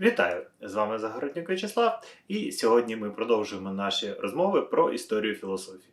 Вітаю! З вами Загороднюк Вячеслав, і сьогодні ми продовжуємо наші розмови про історію філософії.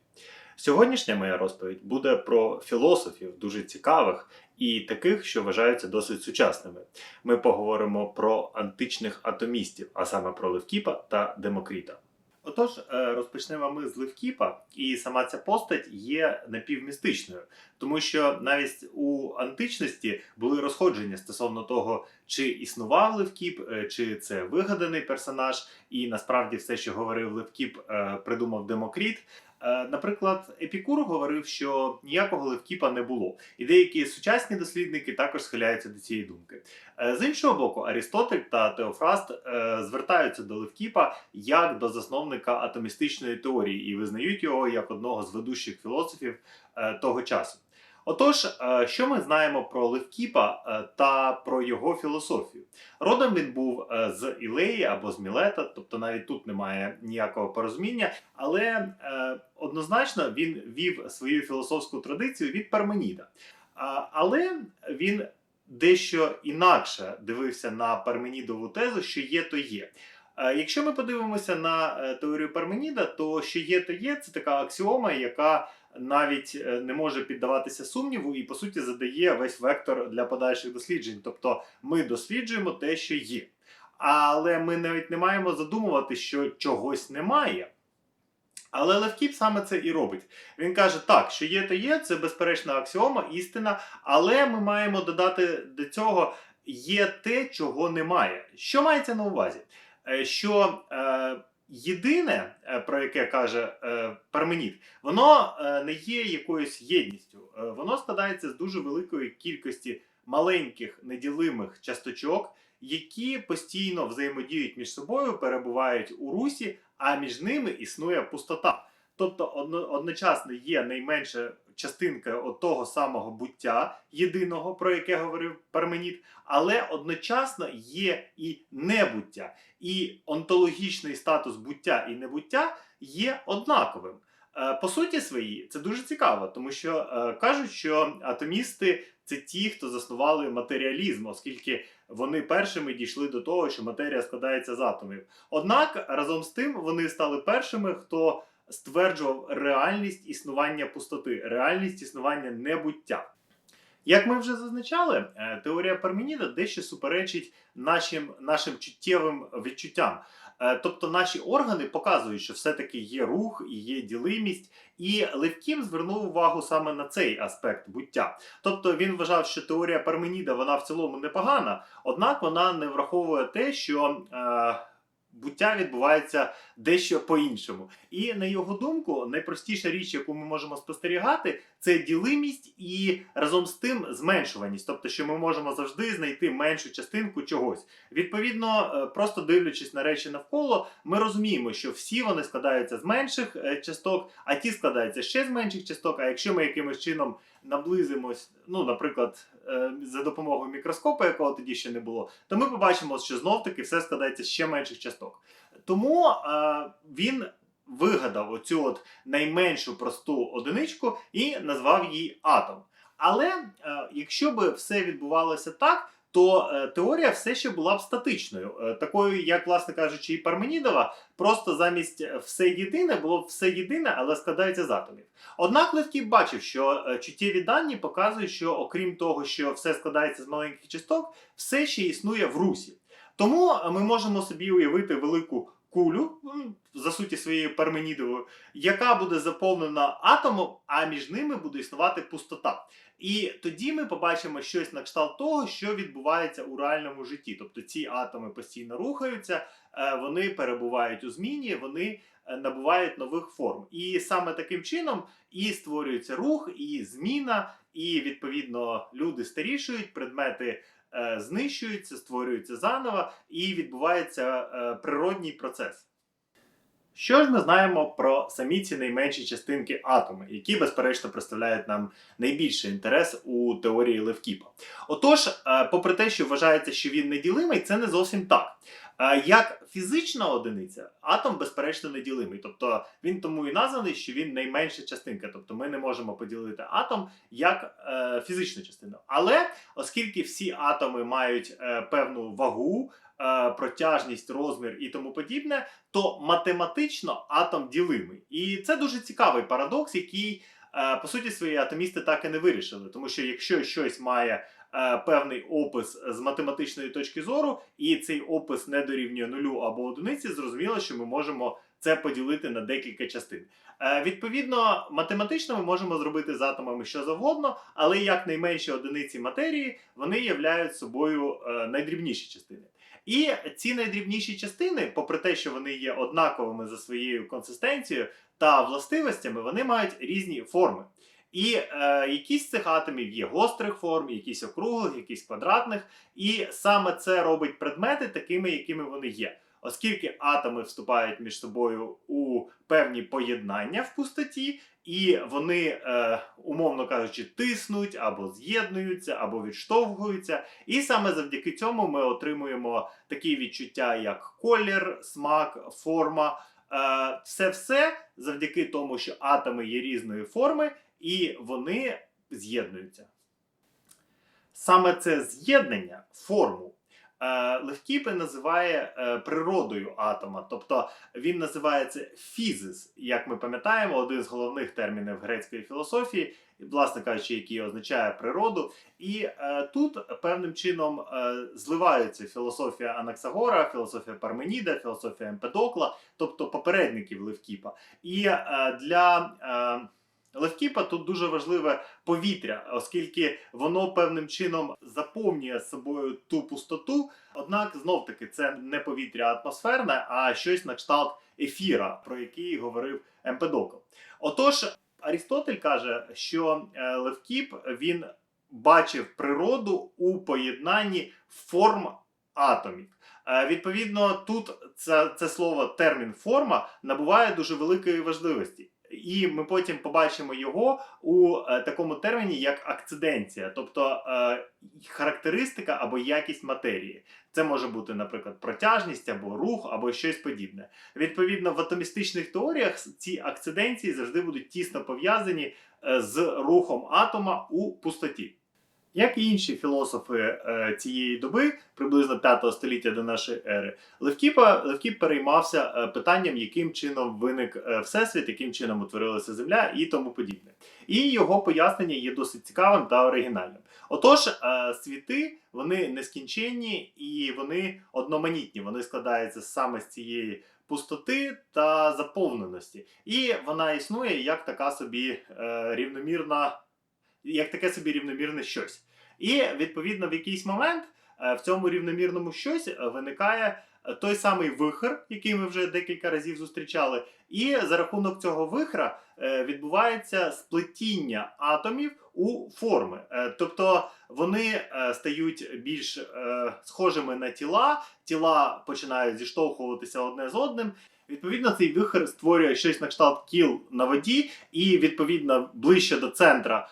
Сьогоднішня моя розповідь буде про філософів дуже цікавих і таких, що вважаються досить сучасними. Ми поговоримо про античних атомістів, а саме про Левкіпа та Демокріта. Отож, е, розпочнемо ми з Левкіпа, і сама ця постать є напівмістичною, тому що навіть у античності були розходження стосовно того, чи існував Левкіп, е, чи це вигаданий персонаж, і насправді все, що говорив Левкіп, е, придумав Демокріт. Е, Наприклад, Епікур говорив, що ніякого Левкіпа не було, і деякі сучасні дослідники також схиляються до цієї думки. Е, З іншого боку, Арістотель та Теофраст е, звертаються до Левкіпа як до засновника атомістичної теорії і визнають його як одного з ведущих філософів того часу. Отож, е, що ми знаємо про Левкіпа е, та про його філософію? Родом він був е, з Ілеї або з Мілета, тобто навіть тут немає ніякого порозуміння, але однозначно він вів свою філософську традицію від Парменіда. Але він дещо інакше дивився на Парменідову тезу, що є, то є. Якщо ми подивимося на теорію Парменіда, то що є, то є, це така аксіома, яка навіть е, не може піддаватися сумніву і по суті задає весь вектор для подальших досліджень. Тобто ми досліджуємо те, що є. Але ми навіть не маємо задумувати, що чогось немає. Але Левкіп саме це і робить. Він каже: так, що є, то є, це безперечна аксіома, істина, але ми маємо додати до цього є те, чого немає. Що мається на увазі? Е, Що е, єдине, е, про яке каже е, Парменід, воно е, не є якоюсь єдністю. Воно складається з дуже великої кількості маленьких неділимих часточок, які постійно взаємодіють між собою, перебувають у русі, а між ними існує пустота. Тобто одночасно є найменша частинка того самого буття єдиного, про яке говорив Парменід, але одночасно є і небуття. І онтологічний статус буття і небуття є однаковим. Е, По суті своїй, це дуже цікаво, тому що е, кажуть, що атомісти це ті, хто заснували матеріалізм, оскільки вони першими дійшли до того, що матерія складається з атомів. Однак разом з тим вони стали першими, хто стверджував реальність існування пустоти, реальність існування небуття. Як ми вже зазначали, е, теорія Парменіда дещо суперечить нашим, нашим чуттєвим відчуттям. Е, Тобто наші органи показують, що все-таки є рух і є ділимість, і Левкім звернув увагу саме на цей аспект буття. Тобто він вважав, що теорія Парменіда вона в цілому непогана, однак вона не враховує те, що е, буття відбувається дещо по-іншому. І на його думку, найпростіша річ, яку ми можемо спостерігати, це ділимість і разом з тим зменшуваність. Тобто, що ми можемо завжди знайти меншу частинку чогось. Відповідно, е, просто дивлячись на речі навколо, ми розуміємо, що всі вони складаються з менших е, часток, а ті складаються ще з менших часток. А якщо ми якимось чином наблизимось, ну, наприклад, е, за допомогою мікроскопа, якого тоді ще не було, то ми побачимо, що знов таки все складається з ще менших часток. Тому е, він вигадав оцю от найменшу просту одиничку і назвав її атом. Але е, якщо би все відбувалося так, то е, теорія все ще була б статичною, е, такою, як, власне кажучи, і Парменідова, просто замість е, все єдине було б все єдине, але складається з атомів. Однак Левкій бачив, що чуттєві дані показують, що окрім того, що все складається з маленьких часток, все ще існує в русі. Тому ми можемо собі уявити велику кулю, за суті своєї Парменідовою, яка буде заповнена атомом, а між ними буде існувати пустота. І тоді ми побачимо щось на кшталт того, що відбувається у реальному житті. Тобто ці атоми постійно рухаються, е, вони перебувають у зміні, вони е, набувають нових форм. І саме таким чином і створюється рух, і зміна, і відповідно люди старішують, предмети знищуються, створюються заново, і відбувається е, природній процес. Що ж ми знаємо про самі ці найменші частинки атоми, які, безперечно, представляють нам найбільший інтерес у теорії Левкіпа? Отож, е, попри те, що вважається, що він неділимий, це не зовсім так. Е, Як фізична одиниця, атом безперечно неділимий. Тобто він тому і названий, що він найменша частинка. Тобто ми не можемо поділити атом як е, фізичну частину. Але оскільки всі атоми мають е, певну вагу, е, протяжність, розмір і тому подібне, то математично атом ділимий. І це дуже цікавий парадокс, який, е, по суті, свої атомісти так і не вирішили. Тому що якщо щось має певний опис з математичної точки зору, і цей опис не дорівнює нулю або одиниці, зрозуміло, що ми можемо це поділити на декілька частин. Е, Відповідно, математично ми можемо зробити з атомами що завгодно, але як найменші одиниці матерії вони являють собою е, найдрібніші частини. І ці найдрібніші частини, попри те, що вони є однаковими за своєю консистенцією та властивостями, вони мають різні форми. І е, якісь з цих атомів є гострих форм, якісь округлих, якісь квадратних. І саме це робить предмети такими, якими вони є. Оскільки атоми вступають між собою у певні поєднання в пустоті, і вони, е, умовно кажучи, тиснуть або з'єднуються, або відштовхуються. І саме завдяки цьому ми отримуємо такі відчуття, як колір, смак, форма. Е, Це все завдяки тому, що атоми є різної форми, і вони з'єднуються. Саме це з'єднання, форму, е, Левкіпе називає е, природою атома, тобто він називається фізис, як ми пам'ятаємо, один з головних термінів грецької філософії, власне кажучи, який означає природу. І е, тут певним чином зливаються філософія Анаксагора, філософія Парменіда, філософія Емпедокла, тобто попередників Левкіпа. І для Левкіпа тут дуже важливе повітря, оскільки воно певним чином заповнює собою ту пустоту. Однак, знов таки, це не повітря атмосферне, а щось на кшталт ефіра, про який говорив Емпедокл. Отож, Арістотель каже, що е, Левкіп він бачив природу у поєднанні форм атомів. Е, Відповідно, тут це, це слово термін форма набуває дуже великої важливості. І ми потім побачимо його у е, такому терміні, як акциденція, тобто е, характеристика або якість матерії. Це може бути, наприклад, протяжність або рух, або щось подібне. Відповідно, в атомістичних теоріях ці акциденції завжди будуть тісно пов'язані е, з рухом атома у пустоті. Як і інші філософи е, цієї доби, приблизно 5 століття до нашої ери, Левкіпа, Левкіп переймався е, питанням, яким чином виник е, Всесвіт, яким чином утворилася Земля і тому подібне. І його пояснення є досить цікавим та оригінальним. Отож, світи вони нескінченні і вони одноманітні. Вони складаються саме з цієї пустоти та заповненості. І вона існує як така собі е, рівномірна, як таке собі рівномірне щось. І відповідно в якийсь момент е, в цьому рівномірному щось виникає е, той самий вихр, який ми вже декілька разів зустрічали. І за рахунок цього вихра е, відбувається сплетіння атомів у форми. Тобто вони стають більш схожими на тіла, тіла починають зіштовхуватися одне з одним. Відповідно, цей вихор створює щось на кшталт кіл на воді, і відповідно ближче до центра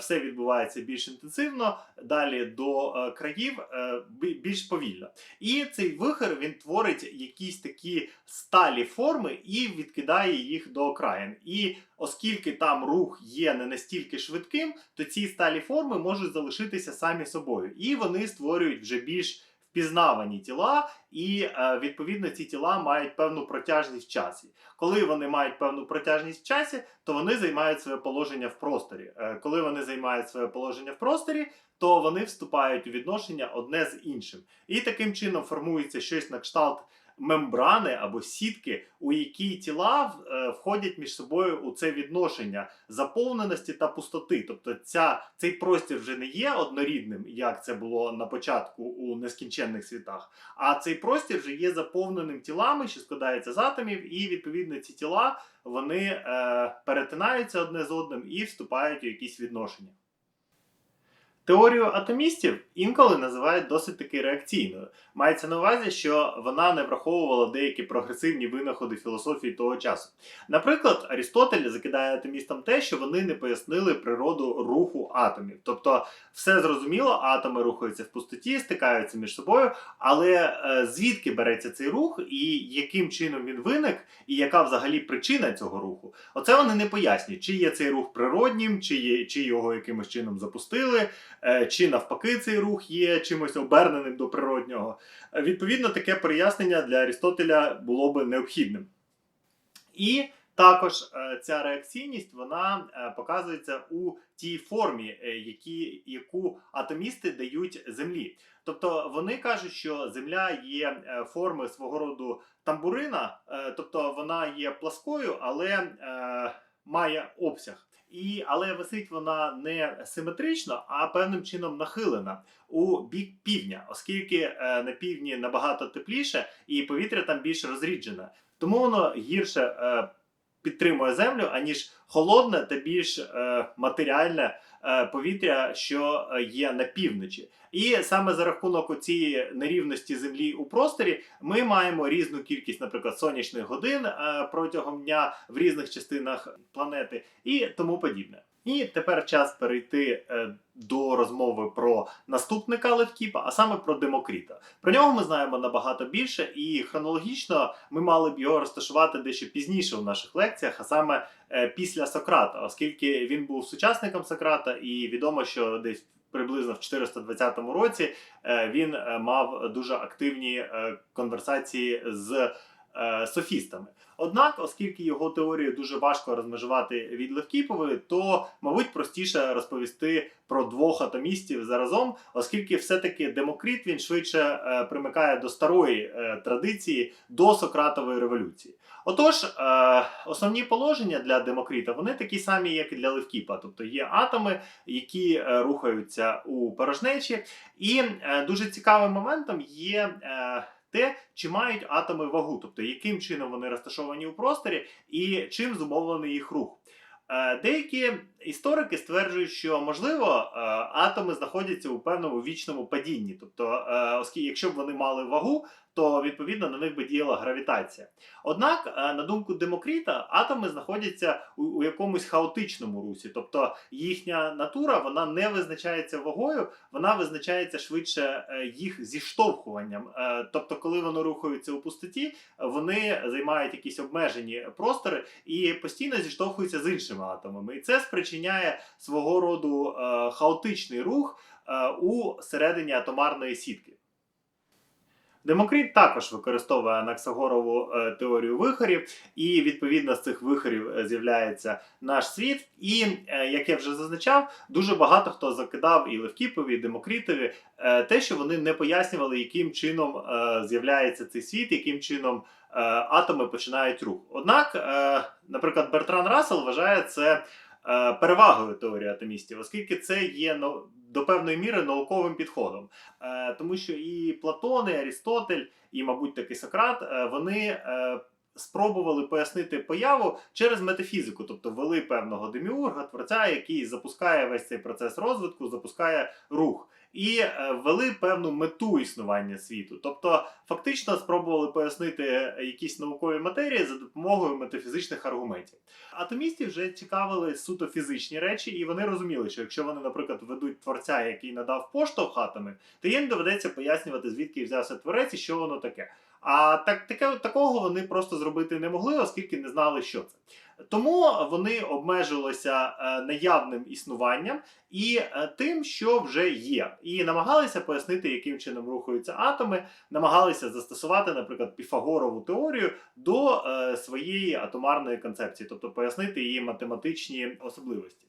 все відбувається більш інтенсивно, далі до е, країв е, більш повільно. І цей вихор він творить якісь такі сталі форми і відкидає їх до окраїн. І оскільки там рух є не настільки швидким, то ці сталі форми можуть залишитися самі собою, і вони створюють вже більш впізнавані тіла, і е, відповідно ці тіла мають певну протяжність в часі. Коли вони мають певну протяжність в часі, то вони займають своє положення в просторі. Е, Коли вони займають своє положення в просторі, то вони вступають у відношення одне з іншим. І таким чином формується щось на кшталт мембрани або сітки, у які тіла е, входять між собою у це відношення заповненості та пустоти. Тобто ця, цей простір вже не є однорідним, як це було на початку у нескінченних світах, а цей простір вже є заповненим тілами, що складається з атомів, і відповідно ці тіла вони е, перетинаються одне з одним і вступають у якісь відношення. Теорію атомістів інколи називають досить таки реакційною. Мається на увазі, що вона не враховувала деякі прогресивні винаходи філософії того часу. Наприклад, Арістотель закидає атомістам те, що вони не пояснили природу руху атомів. Тобто, все зрозуміло, атоми рухаються в пустоті, стикаються між собою, але е, звідки береться цей рух, і яким чином він виник, і яка взагалі причина цього руху? Оце вони не пояснюють, чи є цей рух природнім, чи, є, чи його якимось чином запустили. Е, чи навпаки цей рух є чимось оберненим до природнього. Е, Відповідно, таке пояснення для Арістотеля було би необхідним. І також е, ця реакційність вона показується у тій формі, які, яку атомісти дають землі. Тобто вони кажуть, що земля є форми свого роду тамбурина, тобто вона є пласкою, але має обсяг. І, але висить вона не симетрично, а певним чином нахилена у бік півдня, оскільки е, на півдні набагато тепліше і повітря там більш розріджене. Тому воно гірше е, підтримує землю, аніж холодне та більш е, матеріальне е, повітря, що е, є на півночі. І саме за рахунок цієї нерівності землі у просторі ми маємо різну кількість, наприклад, сонячних годин е, протягом дня в різних частинах планети і тому подібне. І тепер час перейти е, до розмови про наступника Левкіпа, а саме про Демокріта. Про нього ми знаємо набагато більше, і хронологічно ми мали б його розташувати дещо пізніше в наших лекціях, а саме е, після Сократа, оскільки він був сучасником Сократа, і відомо, що десь приблизно в 420 році е, він мав дуже активні конверсації з е, софістами. Однак, оскільки його теорію дуже важко розмежувати від Левкіпової, то, мабуть, простіше розповісти про двох атомістів заразом, оскільки все-таки Демокрит він швидше е, примикає до старої е, традиції до Сократової революції. Отож, е, основні положення для Демокріта вони такі самі, як і для Левкіпа, тобто є атоми, які е, рухаються у порожнечі, і е, дуже цікавим моментом є. Е, те, чи мають атоми вагу, тобто яким чином вони розташовані у просторі і чим зумовлений їх рух. Е, Деякі історики стверджують, що можливо е, атоми знаходяться у певному вічному падінні, тобто, е, оскільки якщо б вони мали вагу, то відповідно на них би діяла гравітація. Однак, е, на думку Демокріта, атоми знаходяться у, у якомусь хаотичному русі, тобто їхня натура вона не визначається вагою, вона визначається швидше е, їх зіштовхуванням. Е, Тобто, коли вони рухаються у пустоті, вони займають якісь обмежені простори і постійно зіштовхуються з іншими атомами. І це спричиняє свого роду хаотичний рух у середині атомарної сітки. Демокрит також використовує Анаксагорову е, теорію вихорів, і відповідно з цих вихорів е, з'являється наш світ. І е, як я вже зазначав, дуже багато хто закидав і Левкіпові, і Демокритові те, що вони не пояснювали, яким чином з'являється цей світ, яким чином атоми починають рух. Однак, наприклад, Бертран Рассел вважає це перевагою теорії атомістів, оскільки це є ну, до певної міри науковим підходом. Е, Тому що і Платон, і Арістотель, і, мабуть, таки Сократ, е, вони е, спробували пояснити появу через метафізику, тобто ввели певного деміурга, творця, який запускає весь цей процес розвитку, запускає рух. І е, ввели певну мету існування світу. Тобто, фактично спробували пояснити якісь наукові матерії за допомогою метафізичних аргументів. Атомістів вже цікавили суто фізичні речі, і вони розуміли, що якщо вони, наприклад, ведуть творця, який надав поштовх атоми, то їм доведеться пояснювати, звідки взявся творець і що воно таке. А так, таке, такого вони просто зробити не могли, оскільки не знали, що це. Тому вони обмежилися е, наявним існуванням і е, тим, що вже є, і намагалися пояснити, яким чином рухаються атоми, намагалися застосувати, наприклад, Піфагорову теорію до е, своєї атомарної концепції, тобто пояснити її математичні особливості.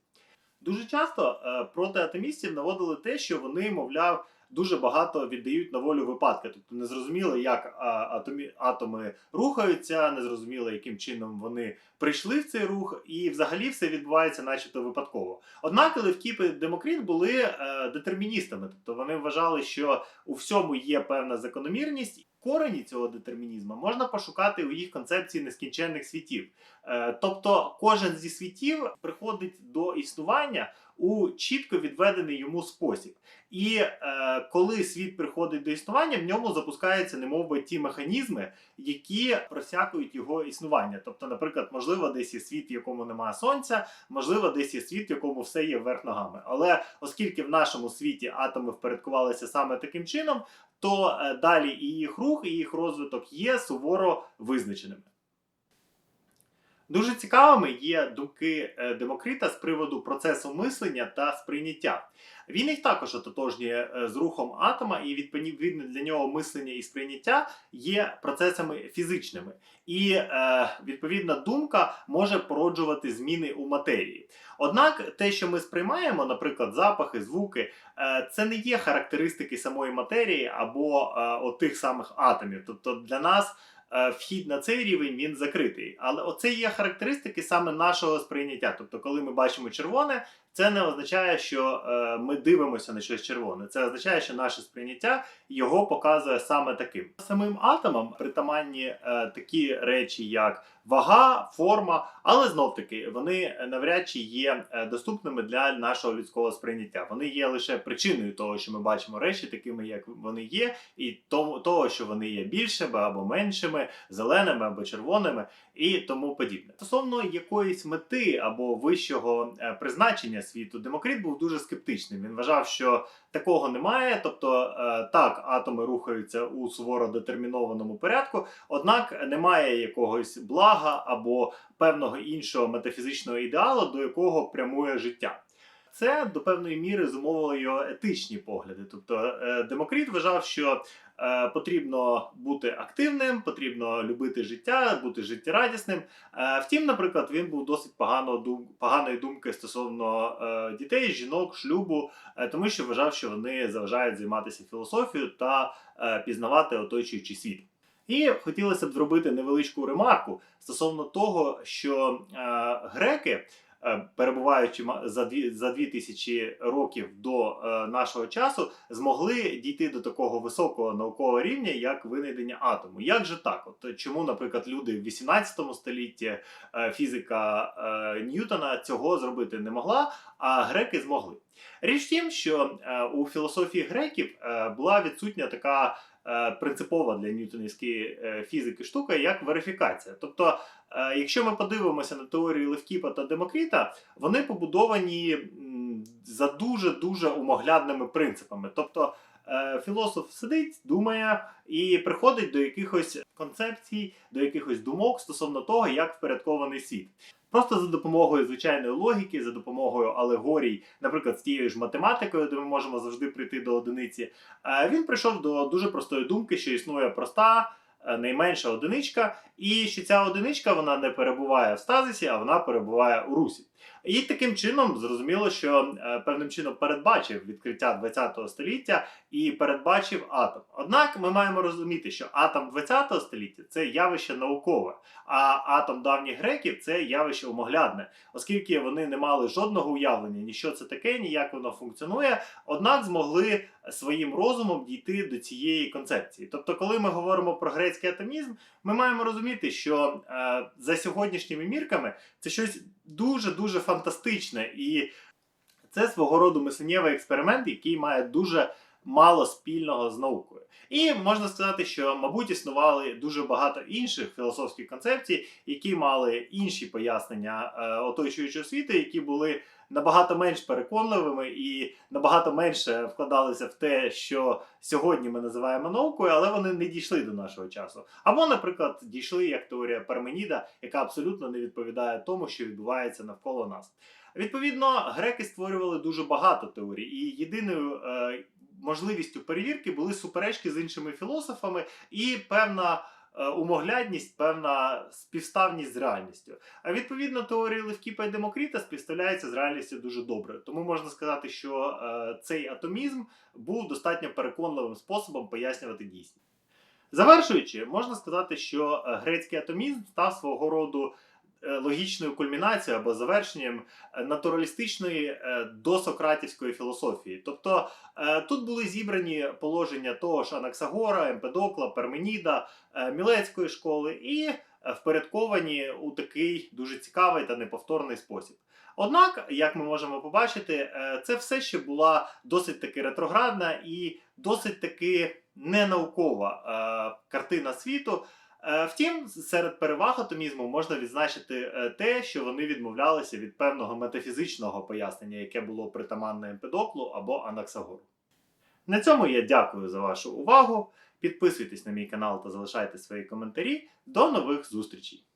Дуже часто проти атомістів наводили те, що вони, мовляв, дуже багато віддають на волю випадки. Тобто незрозуміло, як атомі, атоми рухаються, незрозуміло, яким чином вони прийшли в цей рух, і взагалі все відбувається, начебто, випадково. Однак Левкіп і Демокріт були е, детерміністами, тобто вони вважали, що у всьому є певна закономірність. Корені цього детермінізму можна пошукати у їх концепції нескінченних світів. Е, тобто кожен зі світів приходить до існування у чітко відведений йому спосіб. І е, коли світ приходить до існування, в ньому запускаються немовби ті механізми, які просякують його існування. Тобто, наприклад, можливо, десь є світ, в якому немає сонця, можливо, десь є світ, в якому все є вверх ногами. Але оскільки в нашому світі атоми впорядкувалися саме таким чином, то е, далі і їх рух, і їх розвиток є суворо визначеними. Дуже цікавими є думки е, Демокрита з приводу процесу мислення та сприйняття. Він їх також ототожнює е, з рухом атома, і відповідно для нього мислення і сприйняття є процесами фізичними. І е, відповідна думка може породжувати зміни у матерії. Однак, те, що ми сприймаємо, наприклад, запахи, звуки, е, це не є характеристики самої матерії або е, отих самих атомів. Тобто для нас вхід на цей рівень він закритий. Але оце є характеристики саме нашого сприйняття. Тобто, коли ми бачимо червоне, це не означає, що е, ми дивимося на щось червоне. Це означає, що наше сприйняття його показує саме таким. Самим атомам притаманні е, такі речі, як вага, форма, але знов таки вони навряд чи є е, доступними для нашого людського сприйняття. Вони є лише причиною того, що ми бачимо речі такими, як вони є, і того, що вони є більшими або меншими, зеленими або червоними, і тому подібне. Стосовно якоїсь мети або вищого е, призначення світу, Демокрит був дуже скептичним. Він вважав, що такого немає, тобто е, так, атоми рухаються у суворо детермінованому порядку, однак немає якогось блага або певного іншого метафізичного ідеалу, до якого прямує життя. Це до певної міри зумовило його етичні погляди. Тобто е, Демокрит вважав, що е, потрібно бути активним, потрібно любити життя, бути життєрадісним. Е, втім, наприклад, він був досить погано поганої думки стосовно дітей, жінок, шлюбу, тому що вважав, що вони заважають займатися філософією та пізнавати оточуючий світ. І хотілося б зробити невеличку ремарку стосовно того, що е, греки, е, перебуваючи за дві за дві тисячі років до е, нашого часу, змогли дійти до такого високого наукового рівня, як винайдення атому. Як же так? От чому, наприклад, люди в 18 столітті е, фізика е, Ньютона цього зробити не могла, а греки змогли. Річ в тім, що е, у філософії греків е, була відсутня така принципова для ньютонівської е, фізики штука, як верифікація. Тобто, е, якщо ми подивимося на теорії Левкіпа та Демокріта, вони побудовані за дуже дуже умоглядними принципами. Тобто, е, філософ сидить, думає і приходить до якихось концепцій, до якихось думок стосовно того, як впорядкований світ. Просто за допомогою звичайної логіки, за допомогою алегорій, наприклад, з тією ж математикою, де ми можемо завжди прийти до одиниці, е, він прийшов до дуже простої думки, що існує проста. е, Найменша одиничка, і що ця одиничка вона не перебуває в стазисі, а вона перебуває у русі. І таким чином зрозуміло, що е, певним чином передбачив відкриття ХХ століття і передбачив атом. Однак ми маємо розуміти, що атом ХХ століття це явище наукове, а атом давніх греків це явище умоглядне, оскільки вони не мали жодного уявлення, ні що це таке, ні як воно функціонує, однак змогли своїм розумом дійти до цієї концепції. Тобто, коли ми говоримо про грецький атомізм, ми маємо розуміти, що е, за сьогоднішніми мірками це щось дуже дуже фантастичне, і це свого роду мисленєвий експеримент, який має дуже мало спільного з наукою. І можна сказати, що, мабуть, існували дуже багато інших філософських концепцій, які мали інші пояснення е, оточуючого світу, які були набагато менш переконливими і набагато менше вкладалися в те, що сьогодні ми називаємо наукою, але вони не дійшли до нашого часу. Або, наприклад, дійшли як теорія Парменіда, яка абсолютно не відповідає тому, що відбувається навколо нас. Відповідно, греки створювали дуже багато теорій, і єдиною е, можливістю перевірки були суперечки з іншими філософами і певна. е, Умоглядність, певна співставність з реальністю. А відповідно, теорії Левкіпа і Демокріта співставляються з реальністю дуже добре. Тому можна сказати, що е, цей атомізм був достатньо переконливим способом пояснювати дійсність. Завершуючи, можна сказати, що е, грецький атомізм став свого роду логічною кульмінацією або завершенням е, натуралістичної е, досократівської філософії. Тобто е, тут були зібрані положення того ж Анаксагора, Емпедокла, Перменіда, е, Мілецької школи і е, впорядковані у такий дуже цікавий та неповторний спосіб. Однак, як ми можемо побачити, е, це все ще була досить таки ретроградна і досить таки ненаукова е, картина світу. Е, Втім, серед переваг атомізму можна відзначити е, те, що вони відмовлялися від певного метафізичного пояснення, яке було притаманне Емпедоклу або Анаксагору. На цьому я дякую за вашу увагу. Підписуйтесь на мій канал та залишайте свої коментарі. До нових зустрічей!